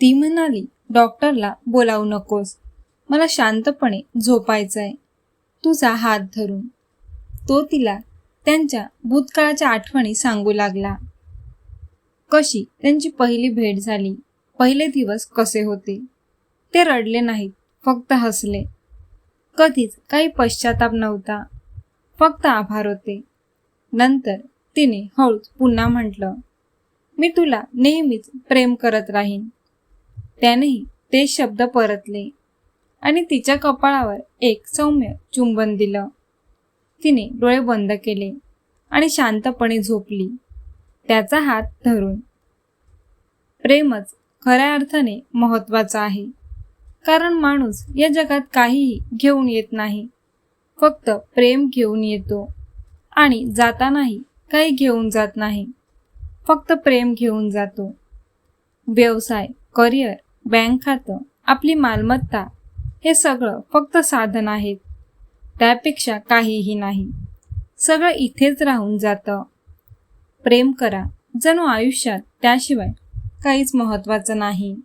ती म्हणाली डॉक्टरला बोलावू नकोस. मला शांतपणे झोपायचंय. तुझा हात धरून. तो तिला त्यांच्या भूतकाळाच्या आठवणी सांगू लागला. कशी त्यांची पहिली भेट झाली पहिले दिवस कसे होते? ते रडले नाहीत फक्त हसले. कधीच काही पश्चाताप नव्हता फक्त आभार होते. नंतर तिने हळूच पुन्हा म्हटलं मी तुला नेहमीच प्रेम करत राहीन. त्यानेही ते शब्द परतले आणि तिच्या कपाळावर एक सौम्य चुंबन दिलं. तिने डोळे बंद केले आणि शांतपणे झोपली. त्याचा हात धरून. प्रेमच खऱ्या अर्थाने महत्वाचं आहे. कारण माणूस या जगात काहीही घेऊन येत नाही. फक्त प्रेम घेऊन येतो आणि जातानाही काही घेऊन जात नाही. फक्त प्रेम घेऊन जातो. व्यवसाय करिअर बँक खातं आपली मालमत्ता हे सगळं फक्त साधन आहेत. त्यापेक्षा काहीही नाही. सगळं इथेच राहून जातं. प्रेम करा जणू आयुष्यात त्याशिवाय काहीच महत्त्वाचं नाही.